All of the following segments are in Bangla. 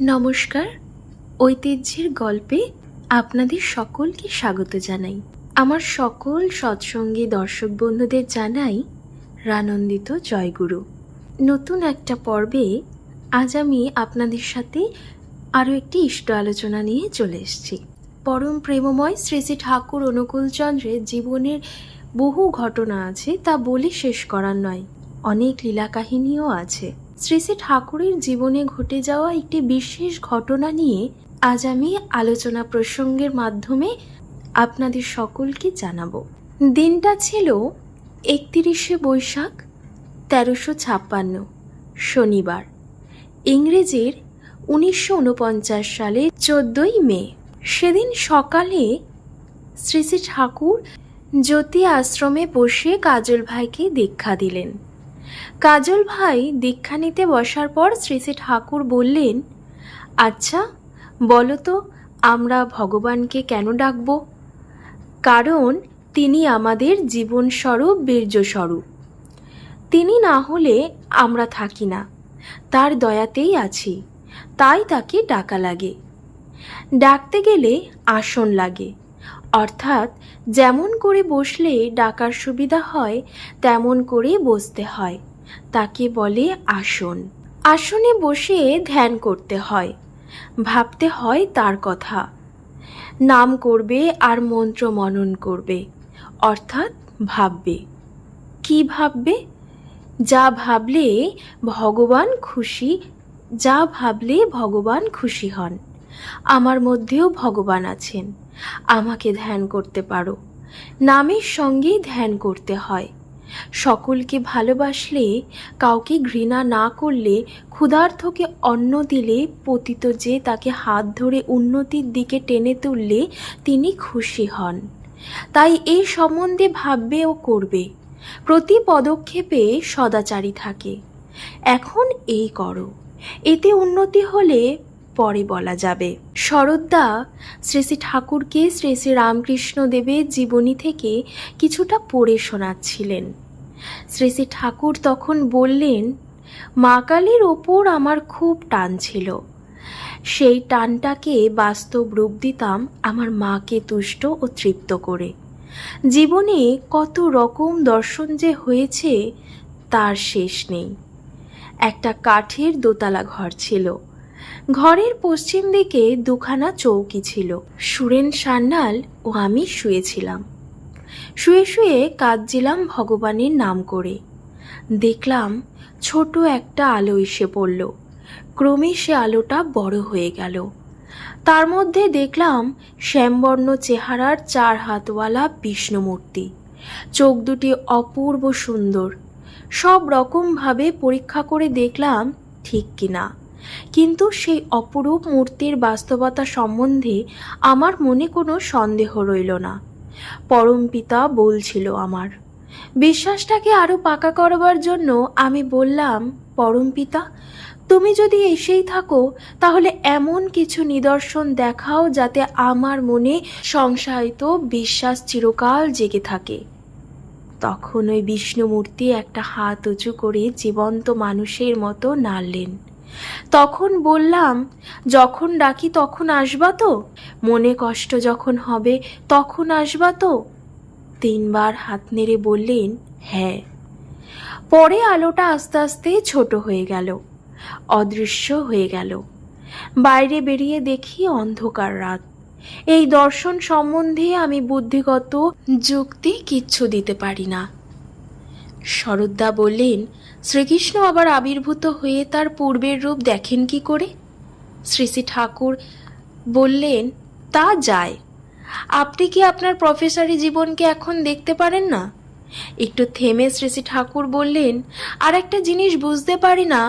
নমস্কার। ঐতিহ্যের গল্পে আপনাদের সকলকে স্বাগত জানাই। আমার সকল সৎসঙ্গী দর্শক বন্ধুদের জানাই রানন্দিত জয়গুরু। নতুন একটা পর্বে আজ আমি আপনাদের সাথে আরও একটি ইষ্ট আলোচনা নিয়ে চলে এসেছি। পরম প্রেমময় শ্রী শ্রী ঠাকুর অনুকূলচন্দ্রের জীবনের বহু ঘটনা আছে তা বলে শেষ করার নয়। অনেক লীলা কাহিনীও আছে। শ্রী শ্রী ঠাকুরের জীবনে ঘটে যাওয়া একটি বিশেষ ঘটনা নিয়ে আজ আমি আলোচনা প্রসঙ্গের মাধ্যমে আপনাদের সকলকে জানাব। দিনটা ছিল একতিরিশে বৈশাখ তেরোশো ছাপ্পান্ন, শনিবার। ইংরেজির উনিশশো উনপঞ্চাশ সালের চোদ্দই মে। সেদিন সকালে শ্রী শ্রী ঠাকুর জ্যোতি আশ্রমে বসে কাজল ভাইকে দীক্ষা দিলেন। কাজল ভাই দীক্ষা নিতে বসার পর শ্রী শ্রী ঠাকুর বললেন আচ্ছা বলো তো, আমরা ভগবানকে কেন ডাকব? কারণ তিনি আমাদের জীবনস্বরূপ, বীর্যস্বরূপ। তিনি না হলে আমরা থাকি না। তার দয়াতেই আছি। তাই তাকে ডাকা লাগে। ডাকতে গেলে আসন লাগে। অর্থাৎ যেমন করে বসলে ডাকার সুবিধা হয়, তেমন করে বসতে হয়। তাকে বলে আসন। আসনে বসে ধ্যান করতে হয়। ভাবতে হয় তার কথা। নাম করবে আর মন্ত্র মনন করবে, অর্থাৎ ভাববে। কি ভাববে? যা ভাবলে ভগবান খুশি, যা ভাবলে ভগবান খুশি হন। আমার মধ্যেও ভগবান আছেন। আমাকে ধ্যান করতে পারো। নামের সঙ্গেই ধ্যান করতে হয়। সকলকে ভালোবাসলে, কাউকে ঘৃণা না করলে ক্ষুধার্থকে অন্ন দিলে, পতিত যে তাকে হাত ধরে উন্নতির দিকে টেনে তুললে, তিনি খুশি হন। তাই এই সম্বন্ধে ভাববে ও করবে। প্রতি পদক্ষেপে সদাচারী থাকে। এখন এই করো। এতে উন্নতি হলে পরে বলা যাবে। শরদ্দা শ্রী শ্রী ঠাকুরকে শ্রী শ্রী রামকৃষ্ণ দেবের জীবনী থেকে কিছুটা পড়ে শোনাচ্ছিলেন। শ্রী শ্রী ঠাকুর তখন বললেন, মা কালীর ওপর আমার খুব টান ছিল। সেই টানটাকে বাস্তব রূপ দিতাম আমার মাকে তুষ্ট ও তৃপ্ত করে। জীবনে কত রকম দর্শন যে হয়েছে, তার শেষ নেই। একটা কাঠের দোতলা ঘর ছিল। ঘরের পশ্চিম দিকে দুখানা চৌকি ছিল। সুরেন সান্যাল ও আমি শুয়েছিলাম। শুয়ে শুয়ে কাঁদছিলাম ভগবানের নাম করে। দেখলাম ছোট একটা আলো এসে পড়ল। ক্রমে সে আলোটা বড় হয়ে গেল। তার মধ্যে দেখলাম শ্যামবর্ণ চেহারার চার হাতওয়ালা বিষ্ণুমূর্তি। চোখ দুটি অপূর্ব সুন্দর। সব রকমভাবে পরীক্ষা করে দেখলাম ঠিক কিনা। কিন্তু সেই অপরূপ মূর্তির বাস্তবতা সম্বন্ধে আমার মনে কোনো সন্দেহ রইল না। পরম পিতা বলছিল আমার, বিশ্বাসটাকে আরও পাকা করবার জন্য আমি বললাম, পরম পিতা, তুমি যদি এসেই থাকো, তাহলে এমন কিছু নিদর্শন দেখাও যাতে আমার মনে সংশয়িত বিশ্বাস চিরকাল জেগে থাকে। তখন ওই বিষ্ণুমূর্তি একটা হাত উঁচু করে জীবন্ত মানুষের মতো নাড়লেন। তখন বললাম, যখন ডাকি তখন আসবা তো? মনে কষ্ট যখন হবে তখন আসবা তো? তিনবার হাত নেড়ে বললেন হ্যাঁ। পরে আলোটা আস্তে আস্তে ছোট হয়ে গেল, অদৃশ্য হয়ে গেল। বাইরে বেরিয়ে দেখি অন্ধকার রাত। এই দর্শন সম্বন্ধে আমি বুদ্ধিগত যুক্তি কিচ্ছু দিতে পারি না। শরদ্দা বললেন, শ্রীকৃষ্ণ আবার আবির্ভূত হয়ে তার পূর্বের রূপ দেখেন কি করে? শ্রী শ্রী ঠাকুর বললেন, তা যায়। আপনি কি আপনার প্রফেসরি জীবনকে এখন দেখতে পারেন না? একটু থেমে শ্রী শ্রী ঠাকুর বললেন আর একটা জিনিস বুঝতে পারি না,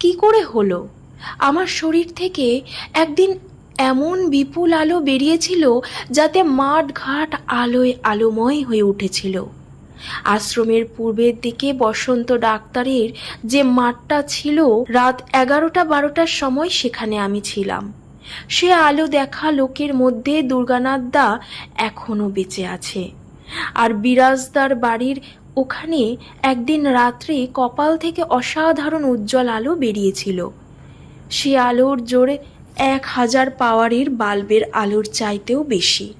কি করে হলো? আমার শরীর থেকে একদিন এমন বিপুল আলো বেরিয়েছিল যাতে মাঠ ঘাট আলোয় আলোময় হয়ে উঠেছিল। আশ্রমের পূর্বের দিকে বসন্ত ডাক্তারের যে মাঠটা ছিল, রাত এগারোটা বারোটার সময় সেখানে আমি ছিলাম। সে আলো দেখা লোকের মধ্যে দুর্গানাথ দা এখনও বেঁচে আছে। আর বিরাজদার বাড়ির ওখানে একদিন রাত্রে কপাল থেকে অসাধারণ উজ্জ্বল আলো বেরিয়েছিল। সে আলোর জোরে এক হাজার পাওয়ারের বাল্বের আলোর চাইতেও বেশি।